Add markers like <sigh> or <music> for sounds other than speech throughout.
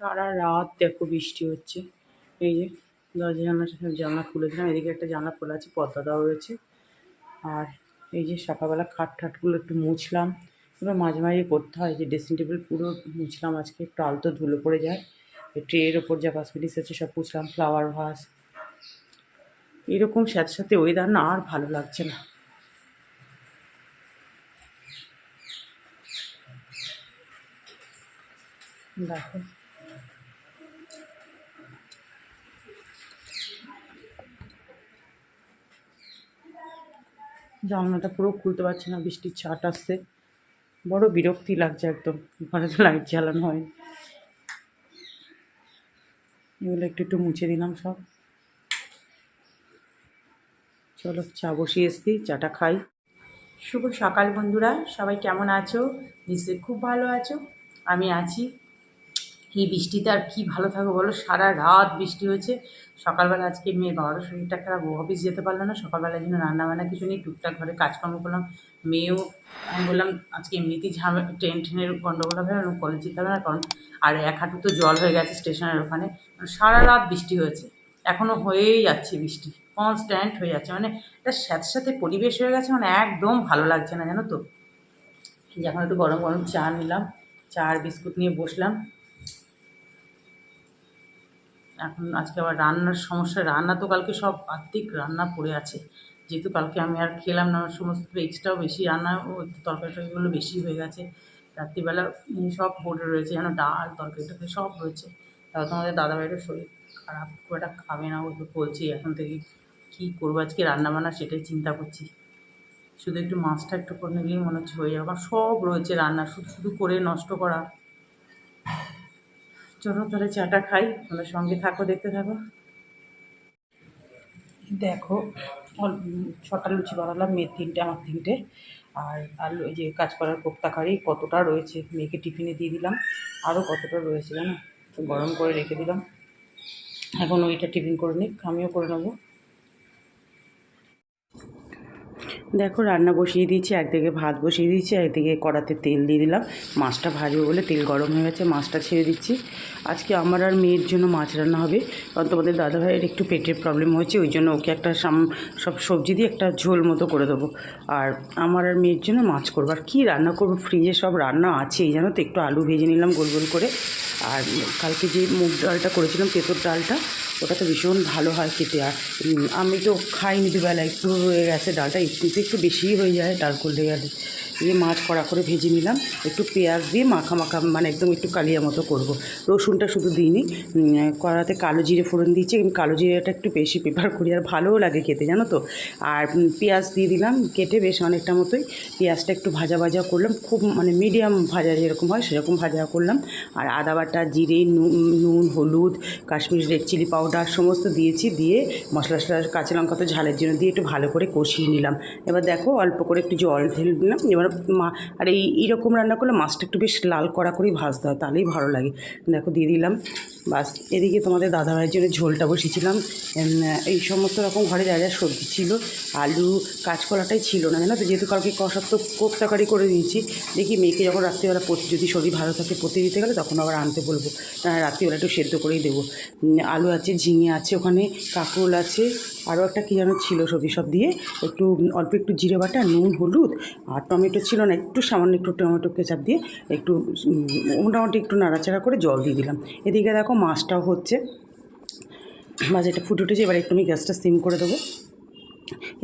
সারা রাত দেখো বৃষ্টি হচ্ছে। এই যে দরজা জানলা জানলা খুলে দিলাম, এদিকে একটা জানলা খোলা আছে, পর্দা দেওয়া রয়েছে। আর এই যে সকালবেলা খাট ঠাটগুলো একটু মুছলাম, এবার মাঝে মাঝে করতে হয় যে ড্রেসিং টেবিল পুরো মুছলাম আজকে, একটু আলতো ধুলো পড়ে যায়। ট্রের ওপর যা কসমেটিক্স আছে সব মুছলাম ফ্লাওয়ার ভাস এরকম সাথে সাথে ওয়েদার না আর ভালো লাগছে না। দেখো। জানলাটা পুরো খুলতে পারছি না, বৃষ্টির ছাট আসছে। বড় বিরক্তি লাগছে একদম, ঘরে তো লাইট জ্বালানো হয় এগুলো একটু একটু মুছে দিলাম সব। চলো চা বসিয়ে এসছি, চাটা খাই। শুভ সকাল বন্ধুরা, সবাই কেমন আছো? নিশ্চয়ই খুব ভালো আছো। আমি আছি এই বৃষ্টিতে আর কী ভালো থাকব বলো? সারা রাত বৃষ্টি হয়েছে। সকালবেলা আজকে মেয়ের বাবারও শরীরটা খারাপ অফিস যেতে পারল না। সকালবেলা জন্য রান্না বান্না কিছু নেই, টুকটাক ঘরে কাজকর্ম করলাম। মেয়েও, আমি বললাম, আজকে এমনিতেই ঝামে, ট্রেন ট্রেনের গন্ডগোল হবে না কলেজ যেতে হবে না কারণ আর এক হাঁটু তো জল হয়ে গেছে স্টেশনের ওখানে। সারা রাত বৃষ্টি হয়েছে। এখনও হয়েই যাচ্ছে বৃষ্টি কনস্ট্যান্ট হয়ে যাচ্ছে। মানে এটা সাথে সাথে পরিবেশ হয়ে গেছে মানে একদম ভালো লাগছে না, জানো তো? যখন একটু গরম গরম চা নিলাম, চা আর বিস্কুট নিয়ে বসলাম। এখন আজকে আবার রান্নার সমস্যা, রান্না তো কালকে সব আর্ধেক রান্না পড়ে আছে। যেহেতু কালকে আমি আর খেলাম না, সমস্ত এক্সট্রাও বেশি, রান্না ও তরকারি টরকারিগুলো বেশি হয়ে গেছে। রাত্রিবেলা সব পড়ে রয়েছে, যেন ডাল তরকারি টরকারি সব রয়েছে। তাও তোমাদের দাদাভাইয়েরও শরীর খারাপ, খুব একটা খাবে না, ও তো বলছি, এখন থেকে কী করব? আজকে রান্না বান্না সেটাই চিন্তা করছি। শুধু একটু মাছটা একটু করে নিলেই মনে হচ্ছে হয়ে যাবে। সব রয়েছে রান্না, শুধু শুধু করে নষ্ট করা। চলো তাহলে চাটা খাই তোমরা সঙ্গে থাকো, দেখতে থাকো। দেখো ছটা লুচি বানালাম, মেয়ের তিনটে, আমার তিনটে। আর আর ওই যে কাজ করার কোপ্তা কারি, কতটা রয়েছে? মেয়েকে টিফিনে দিয়ে দিলাম। আরও কতটা রয়েছে জানো? গরম করে রেখে দিলাম। এখন ওইটা টিফিন করে নিক, আমিও করে নেব। দেখো, রান্না বসিয়ে দিয়েছি, একদিকে ভাত বসিয়ে দিয়েছি, একদিকে কড়াতে তেল দিয়ে দিলাম। মাছটা ভাজবো বলে তেল গরম হয়ে গেছে, মাছটা ছেড়ে দিচ্ছি। আজকে আমার আর মেয়ের জন্য মাছ রান্না হবে, কারণ তোমাদের দাদাভাইয়ের একটু পেটের প্রবলেম হয়েছে, ওই জন্য ওকে একটা সাম, সব সবজি দিয়ে একটা ঝোল মতো করে দেবো। আর আমার আর মেয়ের জন্য মাছ করব। আর কী রান্না করব? ফ্রিজে সব রান্না আছেই, জানো তো? একটু আলু ভেজে নিলাম গোল গোল করে। আর কালকে যে মুগ ডালটা করেছিলাম, তেঁতোর ডালটা, ওটা তো ভীষণ ভালো হয় খেতে। আর আমি তো খাইনি দুবেলায় একটু রয়ে গেছে, ডালটা একটু একটু বেশিই হয়ে যায় ডাল করতে গেলে দিয়ে মাছ কড়া করে ভেজে নিলাম। একটু পেঁয়াজ দিয়ে মাখা মাখা মানে একদম একটু কালিয়া মতো করব। রসুনটা শুধু দিইনি কড়াতে কালো জিরে ফোড়ন দিয়েছি। কালো জিরেটা একটু বেশি প্রেফার করি, আর ভালোও লাগে খেতে, জানো তো? আর পেঁয়াজ দিয়ে দিলাম, কেটে বেশ অনেকটা মতোই পেঁয়াজটা একটু ভাজা ভাজা করলাম। খুব মানে মিডিয়াম ভাজা যেরকম হয় সেরকম ভাজা করলাম। আর আদা বাটা, জিরে নুন, হলুদ, কাশ্মীরি রেড চিলি পাউডার সমস্ত দিয়েছি। দিয়ে মশলা টশলা কাঁচা লঙ্কা তো ঝালের জন্য দিয়ে একটু ভালো করে কষিয়ে নিলাম। এবার দেখো, অল্প করে একটু জল ঢেলে দিলাম। এবার মা, আর এই, এইরকম রান্না করলে মাছটা একটু বেশ লাল কড়া করেই ভাজতে হয়, তাহলেই ভালো লাগে। দেখো, দিয়ে দিলাম। বাস, এদিকে তোমাদের দাদাভাইয়ের জন্য ঝোলটা বসিয়েছিলাম। এই সমস্ত রকম ঘরে যা যা সবজি ছিল, আলু, কাঁচকলাটাই ছিল না, জানো তো? যেহেতু কালকে কষার তো কোপ্তাকারি করে দিয়েছি, দেখি মেয়েকে যখন রাত্রিবেলা যদি শরীর ভালো থাকে পড়তে দিতে গেলে তখন আবার আনতে বলব। না রাত্রিবেলা একটু সেদ্ধ করেই দেবো। আলু আছে, ঝিঙে আছে ওখানে, কাঁকরোল আছে, আরও একটা কী যেন ছিল সবজি সব দিয়ে, একটু, অল্প একটু জিরে বাটা, নুন, হলুদ আর টমেটো ছিল না, একটু সামান্য একটু টমেটো কেচাপ দিয়ে একটু মোটামুটি একটু নাড়াচাড়া করে জল দিয়ে দিলাম। এদিকে দেখো মাছটাও হচ্ছে। মাছ এটা ফুটে উঠেছে, এবার একটু আমি গ্যাসটা সিম করে দেবো।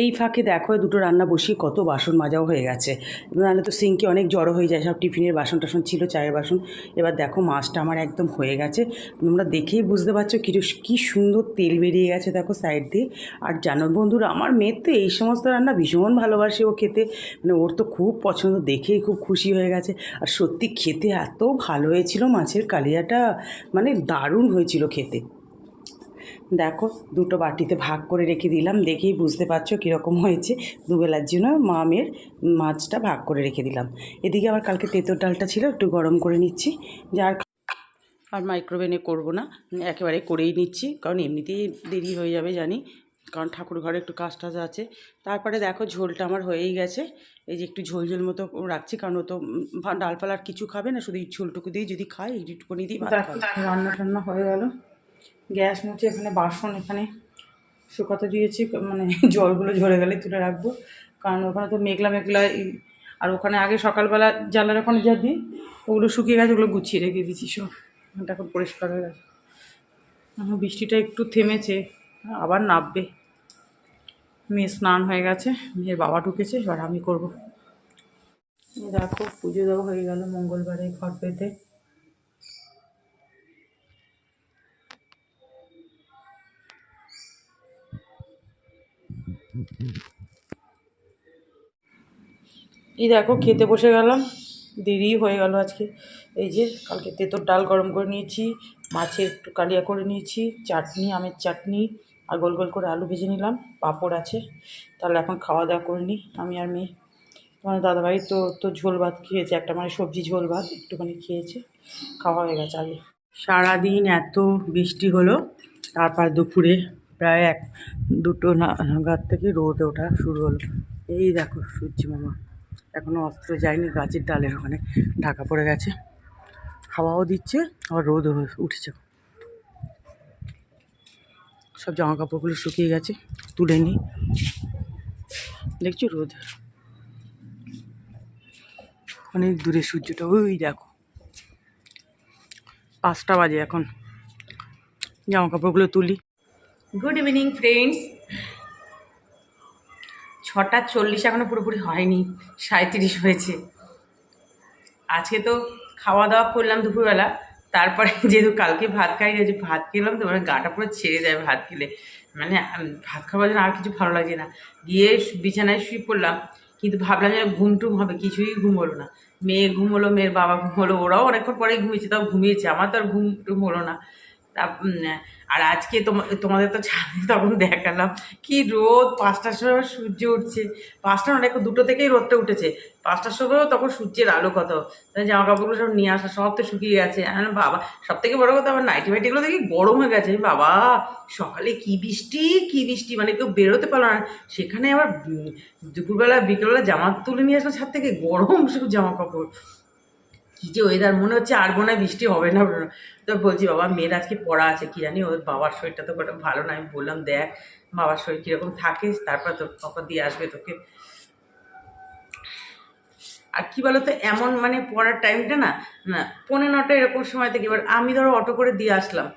এই ফাঁকে দেখো দুটো রান্না বসিয়ে কত বাসন মাজাও হয়ে গেছে। নাহলে তো সিঙ্কে অনেক জড়ো হয়ে যায়, সব টিফিনের বাসন টাসন ছিল, চায়ের বাসন। এবার দেখো, মাছটা আমার একদম হয়ে গেছে। তোমরা দেখেই বুঝতে পারছ কী কী সুন্দর তেল বেরিয়ে গেছে দেখো সাইড দিয়ে। আর জানো বন্ধুরা, আমার মেয়ের তো এই সমস্ত রান্না ভীষণ ভালোবাসে ও খেতে। মানে ওর তো খুব পছন্দ, দেখেই খুব খুশি হয়ে গেছে। আর সত্যি খেতে এত ভালো হয়েছিল মাছের কালিয়াটা মানে দারুণ হয়েছিল খেতে। দেখো দুটো বাটিতে ভাগ করে রেখে দিলাম দেখেই বুঝতে পারছ কীরকম হয়েছে। দুবেলার জন্য মামের মাছটা ভাগ করে রেখে দিলাম। এদিকে আবার কালকে তেঁতোর ডালটা ছিল একটু গরম করে নিচ্ছি। যার আর মাইক্রোওভেনে করব না একেবারে করেই নিচ্ছি কারণ এমনিতেই দেরি হয়ে যাবে জানি কারণ ঠাকুর ঘরে একটু কাজ টাজ আছে। তারপরে দেখো ঝোলটা আমার হয়েই গেছে। এই যে একটু ঝোল ঝোল মতো রাখছি কারণ ও তো উম, ভা- ডালপালা আর কিছু খাবে না শুধু এই ঝোলটুকু দিয়ে যদি খায় এইটুকুনি দিয়ে ভাত রান্না টান্না হয়ে গেল। গ্যাস মুছে এখানে বাসন এখানে শুকাতে দিয়েছি মানে জলগুলো ঝরে গেলে তুলে রাখব। কারণ ওখানে তো মেঘলা মেঘলা আর ওখানে আগে সকালবেলা জানলার ওখানে যা দিই, ওগুলো শুকিয়ে গেছে, ওগুলো গুছিয়ে রেখে দিয়েছি, সব। ওখানটা এখন পরিষ্কার হয়ে গেছে। বৃষ্টিটা একটু থেমেছে, আবার নামবে। মেয়ে স্নান হয়ে গেছে, মেয়ের বাবা ঢুকেছে, এবার আমি করব। দেখো, পুজো দেওয়া হয়ে গেল মঙ্গলবারে ঘর পেতে। এই দেখো, খেতে বসে গেলাম। দেরি হয়ে গেল আজকে। এই যে, কালকে তেঁতোর ডাল গরম করে নিয়েছি, মাছের একটু কালিয়া করে নিয়েছি, চাটনি, আমের চাটনি, আর গোল গোল করে আলু ভেজে নিলাম, পাঁপড় আছে। তাহলে এখন খাওয়া দাওয়া করে নিই আমি আর মেয়ে। তোমার দাদাভাই তো তো ঝোল ভাত খেয়েছে, একটা মানে সবজি ঝোল ভাত একটুখানি খেয়েছে। খাওয়া হয়ে গেছে আগে। সারাদিন এত বৃষ্টি হলো, তারপর দুপুরে প্রায় এক, দুটো নাগাদ থেকে রোদ ওঠা শুরু হলো। এই দেখো সূর্য মামা এখনও অস্ত্র যায়নি, গাছের ডালের ওখানে ঢাকা পড়ে গেছে। হাওয়াও দিচ্ছে, আবার রোদও উঠেছে। সব জামা কাপড়গুলো শুকিয়ে গেছে, তুলে নিই দেখছ রোদ? অনেক দূরে সূর্যটা, ওই দেখো। পাঁচটা বাজে এখন। জামা কাপড়গুলো তুলি। গুড ইভিনিং ফ্রেন্ডস ছটা চল্লিশ এখনও পুরোপুরি হয়নি সাঁত্রিশ হয়েছে। আজকে তো খাওয়া দাওয়া করলাম দুপুরবেলা, তারপরে <laughs> যেহেতু কালকে ভাত খাই গেছে ভাত খেলাম তো মানে গাটা পুরো ছেড়ে দেয় ভাত খেলে। মানে ভাত খাওয়ার জন্য আর কিছু ভালো লাগছে না। গিয়ে বিছানায় শুয়ে পড়লাম, কিন্তু ভাবলাম যে ঘুম টুম হবে, কিছুই ঘুম হলো না। মেয়ে ঘুম হলো, মেয়ের বাবা ঘুম হলো, ওরাও অনেকক্ষণ পরেই ঘুমিয়েছে, তাও ঘুমিয়েছে, আমার তো আর ঘুম টুম হলো না। আর আজকে তোমা- তোমাদের তো ছাদে <laughs> তখন দেখালাম। কি রোদ, পাঁচটার সময় সূর্য উঠছে। পাঁচটা দেখো দুটো থেকেই রোদটা উঠেছে। পাঁচটার সময়ও তখন সূর্যের আলো কত। জামা কাপড়গুলো সব নিয়ে আসা, সব তো শুকিয়ে গেছে। আমি বাবা সব থেকে বড় কথা আমার নাইটি ফাইটিগুলো দেখি গরম হয়ে গেছে। বাবা, সকালে কি বৃষ্টি কি বৃষ্টি? মানে কেউ বেরোতে পারল না। সেখানে আবার দুপুরবেলা, বিকেলবেলা জামা তুলে নিয়ে আসলো ছাদ থেকে। গরম সব জামা কাপড় কি যে ওয়েদার মনে হচ্ছে আর মনে বৃষ্টি হবে না। তো বলছি, বাবা, মেয়ের আজকে পড়া আছে, কি জানি? ওর বাবার শরীরটা তো বড় ভালো না। আমি বললাম, দেখ, বাবার শরীর কীরকম থাকে তারপর তোর কখন দিয়ে আসবে তোকে। আর কি বলতো, এমন মানে পড়ার টাইমটা না না পনেরো নটা এরকম সময় থেকে এবার আমি ধরো অটো করে দিয়ে আসলাম।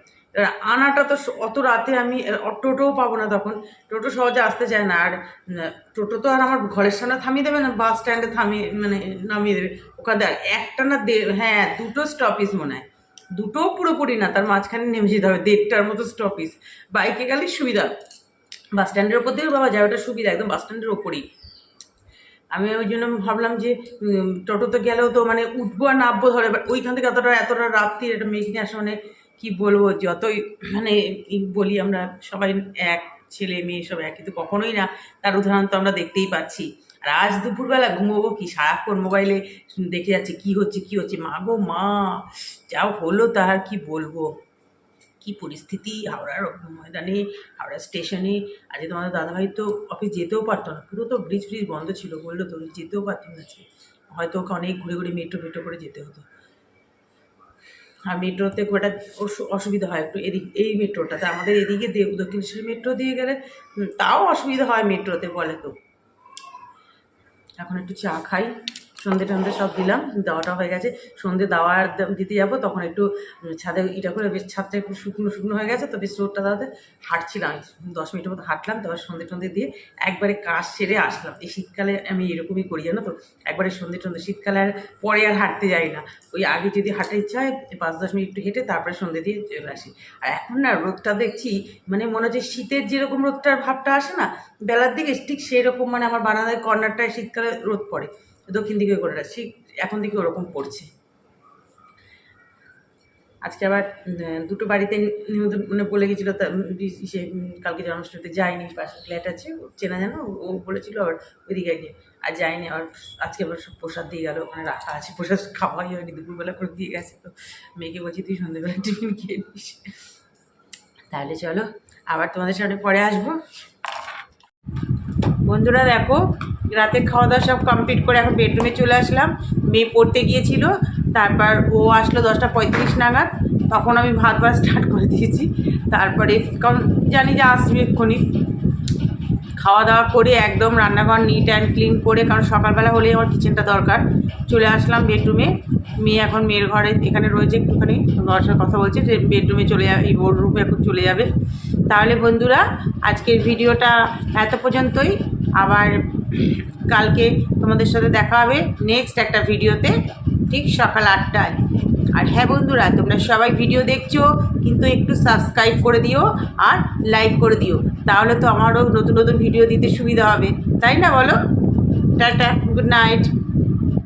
আনাটা তো অত রাতে আমি টোটোও পাবো না তখন। টোটো সহজে আসতে চায় না। আর টোটো তো আর আমার ঘরের সামনে থামিয়ে দেবে না, বাস স্ট্যান্ডে থামিয়ে মানে নামিয়ে দেবে। ওখানে একটা না হ্যাঁ দুটো স্টপিস মনে হয়। দুটোও পুরোপুরি না, তার মাঝখানে নেমে যেতে হবে। দেড়টার মতো স্টপিস বাইকে গেলে সুবিধা। বাস স্ট্যান্ডের ওপর দিয়ে বাবা যায়, ওটা সুবিধা, একদম বাস স্ট্যান্ডের ওপরই। আমি ওই জন্য ভাবলাম যে টোটোতে গেলেও তো মানে উঠবো আর নামবো ধরে এবার ওইখান থেকে এতটা এতটা রাত্রি এটা মেঘনে আসা মানে কী বলব, যতই মানে বলি আমরা, সবাই এক, ছেলে, মেয়ে, সব এক কিন্তু কখনোই না। তার উদাহরণ তো আমরা দেখতেই পাচ্ছি। আর আজ দুপুরবেলা ঘুমোবো কি? সারাক্ষণ মোবাইলে দেখে যাচ্ছে, কি হচ্ছে কি হচ্ছে? মা গো, মা যাও হলো তার কি বলব? কি পরিস্থিতি? হাওড়ার ময়দানে, হাওড়া স্টেশনে। আজকে তোমাদের দাদাভাই তো অফিস যেতেও পারতো না। পুরো তো ব্রিজ ফ্রিজ বন্ধ ছিল। বলল তো যেতেও পারতাম না হয়তো ওকে অনেক ঘুরে ঘুরে মেট্রো মেট্রো করে যেতে হতো। আর মেট্রোতে খুব একটা অসু- অসুবিধা হয় একটু এদিক, এই মেট্রোটাতে, আমাদের এদিকে দেব দক্ষিণেশ্বর মেট্রো দিয়ে গেলে তাও অসুবিধা হয় মেট্রোতে বলে তো। এখন একটু চা খাই। সন্ধে টন্ধে সব দিলাম, দেওয়াটা হয়ে গেছে। সন্ধে দেওয়ার দ- দিতে যাব, তখন একটু ছাদে এটা করে বেশ ছাদটা একটু শুকনো শুকনো হয়ে গেছে, তো বেশ রোদটা দাদাতে হাঁটছিলাম। দশ মিনিটের মতো হাঁটলাম, তারপর সন্ধে টন্ধে দিয়ে একবারে কাজ সেরে আসলাম। এই শীতকালে আমি এরকমই করি, জানো তো? একবারে সন্ধে টন্ধে, শীতকালে আর পরে আর হাঁটতে যাই না। ওই আগে যদি হাঁটার ইচ্ছা হয়, পাঁচ দশ মিনিট একটু হেঁটে তারপরে সন্ধে দিয়ে চলে আসি। আর এখন না রোদটা দেখছি মানে মনে হচ্ছে শীতের যেরকম রোদটার ভাবটা আসে না, বেলার দিকে ঠিক সেই রকম মানে আমার বারান্দায় কর্নারটায় শীতকালে রোদ পড়ে। দক্ষিণ দিকে করে শীত এখন দিকে ওরকম পড়ছে। আজকে আবার দুটো বাড়িতে মানে বলে গেছিল সে কালকে জন্মাষ্টমীতে যায়নি পাশে ফ্ল্যাট আছে চেনা জানো, ও বলেছিল আবার ওইদিকে গিয়ে, আর যায়নি, আবার আজকে আবার সব প্রসাদ দিয়ে গেল, ওখানে রাখা আছে, প্রসাদ খাওয়াই হয়নি, দুপুরবেলা করে দিয়ে গেছে, তো মেয়েকে বলছি, তুই সন্ধ্যেবেলা টিফিন খেয়ে নিস। তাহলে চলো, আবার তোমাদের সামনে পরে আসব। বন্ধুরা দেখো রাতে খাওয়া দাওয়া সব কমপ্লিট করে এখন বেডরুমে চলে আসলাম। মেয়ে পড়তে গিয়েছিল, তারপর ও আসলো দশটা পঁয়ত্রিশ নাগাদ। তখন আমি ভাত ভাত স্টার্ট করে দিয়েছি। তারপরে কারণ জানি যে আসবে এক্ষুনি। খাওয়া দাওয়া করে একদম রান্নাঘর নিট অ্যান্ড ক্লিন করে, কারণ সকালবেলা হলেই আমার কিচেনটা দরকার। চলে আসলাম বেডরুমে মেয়ে এখন মেয়ের ঘরে, এখানে রয়েছে একটুখানি সাথে কথা বলছে, যে বেডরুমে চলে যাবে এই বোর্ড রুমে এখন চলে যাবে। তাহলে বন্ধুরা, আজকের ভিডিওটা এত পর্যন্তই। আবার কালকে তোমাদের সাথে দেখা হবে নেক্সট একটা ভিডিওতে, ঠিক সকাল আটটায়। আর হ্যাঁ বন্ধুরা, তোমরা সবাই ভিডিও দেখছ, কিন্তু একটু সাবস্ক্রাইব করে দিও আর লাইক করে দিও। তাহলে তো আমারও নতুন নতুন ভিডিও দিতে সুবিধা হবে। তাই না বলো? Tata good night